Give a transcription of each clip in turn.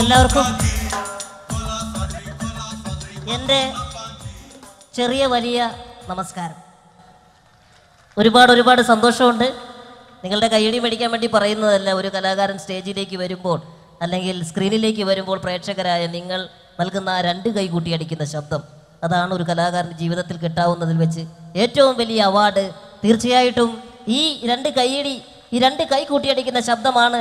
എല്ലാവർക്കും എന്റെ ചെറിയ വലിയ നമസ്കാരം. ഒരുപാട് ഒരുപാട് സന്തോഷമുണ്ട്. നിങ്ങളുടെ കൈയടി മേടിക്കാൻ വേണ്ടി പറയുന്നതല്ല ഒരു കലാകാരൻ സ്റ്റേജിലേക്ക് വരുമ്പോൾ അല്ലെങ്കിൽ സ്ക്രീനിലേക്ക് വരുമ്പോൾ പ്രേക്ഷകരായ നിങ്ങൾ നൽകുന്ന ആ രണ്ട് കൈ കൂട്ടിയടിക്കുന്ന ശബ്ദം അതാണ് ഒരു കലാകാരന്റെ ജീവിതത്തിൽ കിട്ടാവുന്നതിൽ വെച്ച് ഏറ്റവും വലിയ അവാർഡ്. തീർച്ചയായിട്ടും ഈ രണ്ട് കൈയടി ഈ രണ്ട് കൈ കൂട്ടിയടിക്കുന്ന ശബ്ദമാണ്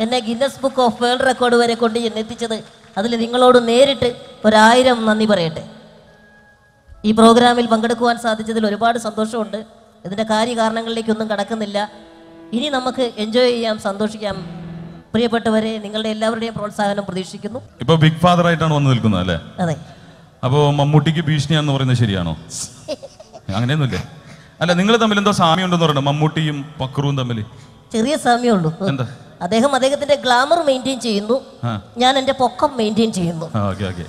എന്നെ Guinness book of world record വരെ കൊണ്ട് എന്നെ എത്തിച്ചത്. അതിൽ നിങ്ങളോട് നേരിട്ട് ഒരായിരം നന്ദി പറയട്ടെ. ഈ പ്രോഗ്രാമിൽ പങ്കെടുക്കുവാൻ സാധിച്ചതിൽ ഒരുപാട് സന്തോഷമുണ്ട്. ഇതിന്റെ കാര്യകാരണങ്ങളിലേക്കൊന്നും കടക്കുന്നില്ല. ഇനി നമുക്ക് എൻജോയ് ചെയ്യാം സന്തോഷിക്കാം. പ്രിയപ്പെട്ടവരെ നിങ്ങളുടെ എല്ലാവരുടെയും പ്രോത്സാഹനം പ്രതീക്ഷിക്കുന്നു. ഇപ്പൊ ബിഗ് ഫാദർ ആയിട്ടാണ് വന്ന് നിൽക്കുന്നത് അല്ലേ? അതെ. അപ്പോ മമ്മൂട്ടിക്ക് ഭീഷണിയാന്ന് പറയുന്നത് ശരിയാണോ? അങ്ങനെയൊന്നുമില്ലേ? അല്ല നിങ്ങൾ തമ്മിൽ എന്തോ സാമ്യം ഉണ്ടെന്ന് പറയുന്നത് മമ്മൂട്ടിയും പക്രുവും തമ്മിൽ. ചെറിയ സാമ്യമുള്ളൂ. എന്താ? അദ്ദേഹം അദ്ദേഹത്തിന്റെ ഗ്ലാമർ മെയിന്റെയിൻ ചെയ്യുന്നു. ഞാൻ എന്റെ പൊക്കം മെയിന്റെയിൻ ചെയ്യുന്നു. ഓക്കെ ഓക്കെ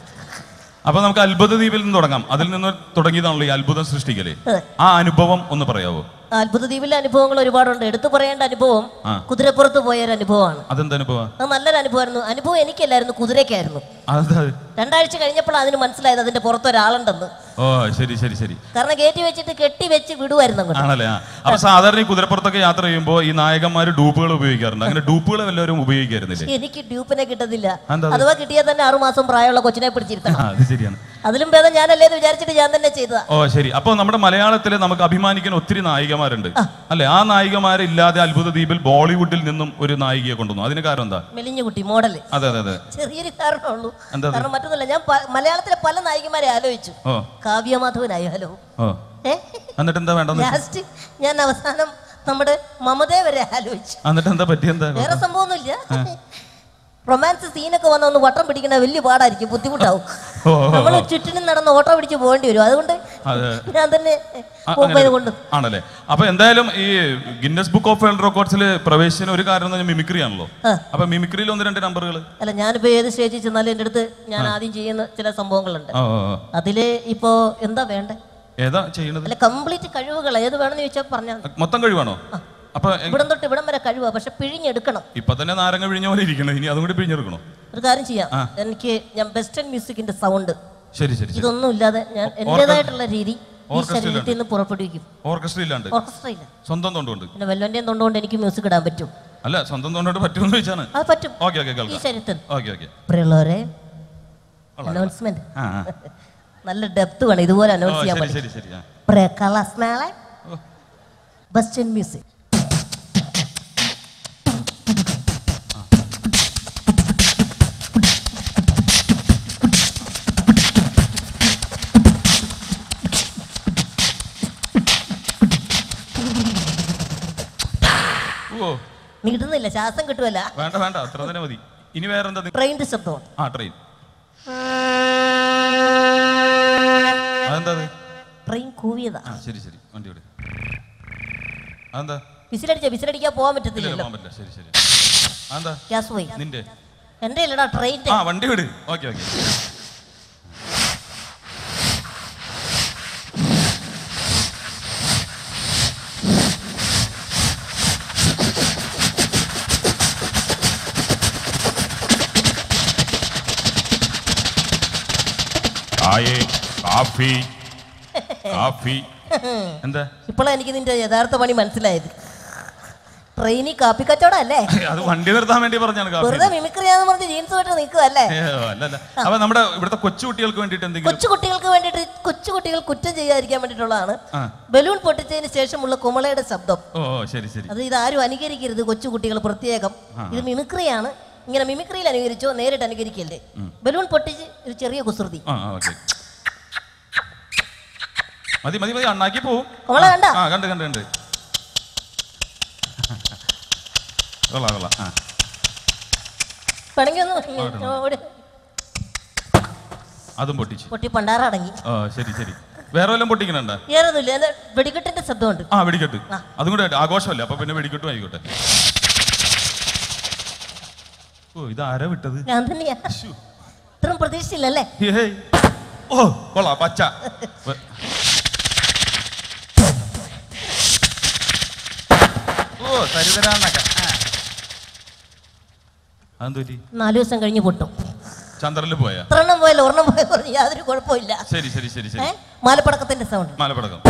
അപ്പൊ നമുക്ക് അത്ഭുത ദ്വീപിൽ നിന്ന് തുടങ്ങാം. അതിൽ നിന്ന് തുടങ്ങിയതാണല്ലോ ഈ അത്ഭുതം സൃഷ്ടിക്കലേ. ആ അനുഭവം ഒന്ന് പറയാവോ? അത്ഭുത ദ്വീപിലെ അനുഭവങ്ങൾ ഒരുപാടുണ്ട്. എടുത്തു പറയേണ്ട അനുഭവം കുതിരപ്പുറത്ത് പോയ ഒരു അനുഭവമാണ്. അതെന്താ അനുഭവം? നല്ലൊരു അനുഭവമായിരുന്നു. അനുഭവം എനിക്കല്ലായിരുന്നു കുതിരക്കായിരുന്നു? രണ്ടാഴ്ച കഴിഞ്ഞപ്പോൾ അതിന് മനസ്സിലായത് അതിന്റെ പുറത്ത് ഒരാളുണ്ടെന്ന് ഓ ശരി ശരി ശരി. കാരണം കയറ്റി വെച്ചിട്ട് കെട്ടി വെച്ച് വിടുവായിരുന്നു ആണല്ലേ? അപ്പൊ സാധാരണ ഈ കുതിരപ്പുറത്തൊക്കെ യാത്ര ചെയ്യുമ്പോൾ ഈ നായകന്മാർ ഡൂപ്പുകൾ ഉപയോഗിക്കാറുണ്ട്. അങ്ങനെ ഡൂപ്പുകൾ എല്ലാവരും ഉപയോഗിക്കാറുണ്ട് എനിക്ക് ഡ്യൂപ്പിനെ അത്? അഥവാ കിട്ടിയാൽ തന്നെ ആറുമാസം പ്രായമുള്ള കൊച്ചിനെ പിടിച്ചിരുത്തണം. അത് ശരിയാണ്. അതിലും ഭേദം ഞാനല്ലേ എന്ന് വിചാരിച്ചിട്ട് ഞാൻ തന്നെ ചെയ്തതാ. ഓ ശരി. അപ്പൊ നമ്മുടെ മലയാളത്തിൽ നമുക്ക് അഭിമാനിക്കാൻ ഒത്തിരി നായികമാരുണ്ട്. അല്ലെ? ആ നായികമാരില്ലാതെ അത്ഭുത ദ്വീപിൽ ബോളിവുഡിൽ നിന്നും ഒരു നായികയെ കൊണ്ടുവന്നു. അതിന് കാരണം എന്താ? മെലിഞ്ഞുകുട്ടി മോഡൽ. അതെ അതെ അതെ. ചെറിയൊരു കാരണമുള്ളൂ? കാരണം മറ്റൊന്നല്ല ഞാൻ മലയാളത്തിലെ പല നായികമാരെ ആലോചിച്ചു. കാവ്യ കാവ്യമാധവനായി? ഹലോ. എന്നിട്ട് എന്താ വേണ്ട ലാസ്റ്റ് ഞാൻ അവസാനം നമ്മുടെ മമതയെ വരെ ആലോചിച്ചു എന്നിട്ട് എന്താ പറ്റിയെന്താ വേറെ സംഭവമൊന്നുമില്ല. റൊമാൻസ് സീനൊക്കെ വന്ന ഒന്ന് വട്ടം പിടിക്കുന്ന വലിയ പാടായിരിക്കും ബുദ്ധിമുട്ടാവും. നമ്മൾ ചുറ്റിനും നടന്ന് ഓട്ടോ പിടിച്ച് പോകേണ്ടി വരും. അതുകൊണ്ട് അതെ ഞാൻ തന്നെ ആണല്ലേ. അപ്പൊ എന്തായാലും ഈ ഗിന്നസ് ബുക്ക് ഓഫ് വേൾഡ് റെക്കോർഡ്സിൽ പ്രവേശിച്ചതിന് ഒരു കാരണം എന്ന് പറഞ്ഞാൽ മിമിക്രി ആണല്ലോ. അപ്പൊ മിമിക്രിയിൽ ഒന്ന് രണ്ട് നമ്പറുകൾ അല്ല ഞാനിപ്പോ ഏത് സ്റ്റേജിൽ ചെന്നാലും എന്റെ അടുത്ത് ഞാൻ ആദ്യം ചെയ്യുന്ന ചില സംഭവങ്ങളുണ്ട്. അതിൽ ഇപ്പോ എന്താ വേണ്ടേ? ഏതാ ചെയ്യണത്? അല്ല കംപ്ലീറ്റ് കഴിവുകൾ ഏത് വേണമെന്ന് ചോദിച്ചാൽ പറഞ്ഞാൽ മതി. മൊത്തം കഴിവാണോ? അപ്പൊ ഇവിടം തൊട്ട് ഇവിടം വരെ കഴിവാ പക്ഷെ പിഴിഞ്ഞെടുക്കണം. ഇപ്പൊ തന്നെ നാരങ്ങ പിഴിഞ്ഞ പോലെ ഇരിക്കണം ഇനി അതും കൂടി പിഴിഞ്ഞെടുക്കണോ? ഒരു കാര്യം ചെയ്യാം. എനിക്ക് ഞാൻ വെസ്റ്റേൺ മ്യൂസിക്കിന്റെ സൗണ്ട് ശരി ശരി ഇതൊന്നും ഇല്ലാതെ ഞാൻ എന്റേതായിട്ടുള്ള രീതി ഈ ശരീരത്തിൽ നിന്ന് പുറപ്പെടുവിക്കും. ഓർക്കസ്ട്ര ഇല്ലാണ്ട് ഓർക്കസ്ട്ര ഇല്ല സ്വന്തം തൊണ്ടുണ്ട് പിന്നെ വെല്ലോന്റെയും തൊണ്ടുകൊണ്ട് എനിക്ക് മ്യൂസിക് ഇടാൻ പറ്റും. അല്ല സ്വന്തം തൊണ്ടോട്ട് പറ്റുമെന്ന് ചോദിച്ചാണ്. അത് പറ്റും. ഓക്കെ ഓക്കെ ഈ കേൾക്കാം ശരീരത്തിൽ. Okay okay. പ്രിയമുള്ളവരെ അനൗൺസ്മെന്റ്. നല്ല ഡെപ്ത് വേണം. ഇതുപോലെ അനൗൺസ് ചെയ്യാൻ പറ്റും. പ്രേക്കളസ്നാളെ ഓ. വെസ്റ്റേൺ മ്യൂസിക് ഓ കിട്ടുന്നില്ല ശ്വാസം കിട്ടുമല്ല വേണ്ട വേണ്ട അത്ര തന്നെ മതി. ഇനി വേറെന്താ ട്രെയിനിന്റെ ശബ്ദം ആ ട്രെയിൻ അതെന്താ ട്രെയിൻ കൂവിയതാ. ആ ശരി ശരി. വണ്ടി വിട് അതെന്താ? വിസിലടിച്ച വിസിലടിക്കാൻ പോകാൻ പറ്റത്തില്ലല്ലോ പോകാൻ പറ്റില്ല. ശരി ശരി. അതെന്താ? ഗ്യാസ് പോയി. നിന്റെ? എന്റെ ഇല്ലടാ ട്രെയിൻ ആ വണ്ടി വിട്. Okay okay. ചായേ കാഫി കാഫി. എന്താ? ഇപ്പോഴാണ് എനിക്ക് നിന്റെ യഥാർത്ഥ പണി മനസ്സിലായത്. ട്രെയിനി കാപ്പി കച്ചവടല്ലേ അത് വണ്ടി നിർത്താൻ വേണ്ടി പറഞ്ഞാണ് വെറുതെ മിമിക്രിയാന്ന് പറഞ്ഞ് ജീൻസ് വിട്ട് നിൽക്കുവല്ലേ? അപ്പൊ നമ്മുടെ ഇവിടുത്തെ കൊച്ചുകുട്ടികൾക്ക് വേണ്ടിട്ട് എന്തെങ്കിലും കൊച്ചു കുട്ടികൾക്ക് കൊച്ചുകുട്ടികൾ കൊച്ചു കുട്ടികൾ കുറ്റം ചെയ്യാതിരിക്കാൻ വേണ്ടിട്ടുള്ളതാണ് ബലൂൺ പൊട്ടിച്ചതിന് ശേഷമുള്ള കുമളയുടെ ശബ്ദം. ഓ ഓ, ശരി ശരി. അത് ഇതാരും അനുകരിക്കരുത് കൊച്ചുകുട്ടികൾ പ്രത്യേകം. ഇത് മിമിക്രിയാണ്. ഇങ്ങനെ മിമിക്രിയിൽ അനുകരിച്ചോ നേരിട്ട് അനുകരിക്കല്ലേ ബലൂൺ പൊട്ടിച്ച് ഒരു ചെറിയ കുസൃതി. ആ ഓക്കെ. മതി മതി മതി അണ്ണാക്കി പോവും. കണ്ട? ആ കണ്ട് കണ്ട് കണ്ട്. കൊള്ളാം കൊള്ളാം ആ. അതും പൊട്ടിച്ചു. പൊട്ടി പണ്ടാറടങ്ങി ഓ ശരി ശരി. വേറെ വല്ലതും പൊട്ടിക്കണണ്ട വേറൊന്നുമില്ല എന്താ വെടിക്കെട്ടിന്റെ ശബ്ദമുണ്ട്. ആ വെടിക്കെട്ട്. അതും കൂടെ ആഘോഷമല്ലേ? അപ്പൊ പിന്നെ വെടിക്കെട്ടും ആയിക്കോട്ടെ. ഓ ഇത് ആരാ വിട്ടത്? ഞാൻ തന്നെയാ. ഇത്രയും പ്രതീക്ഷയില്ലല്ലേ. ഓ കൊള്ളാ പച്ച. നാലു ഓ തരുതരാന്നൊക്കെ നാല് ദിവസം കഴിഞ്ഞ് പൊട്ടും. ചന്ദ്രനിൽ പോയാ? എത്രണ്ണം പോയാലോ ഒരെണ്ണം പോയാൽ യാതൊരു കുഴപ്പമില്ല ശരി ശരി ശരി ശരി. മാലപ്പടക്കത്തിന്റെ സൗണ്ട് മാലപ്പടക്കം.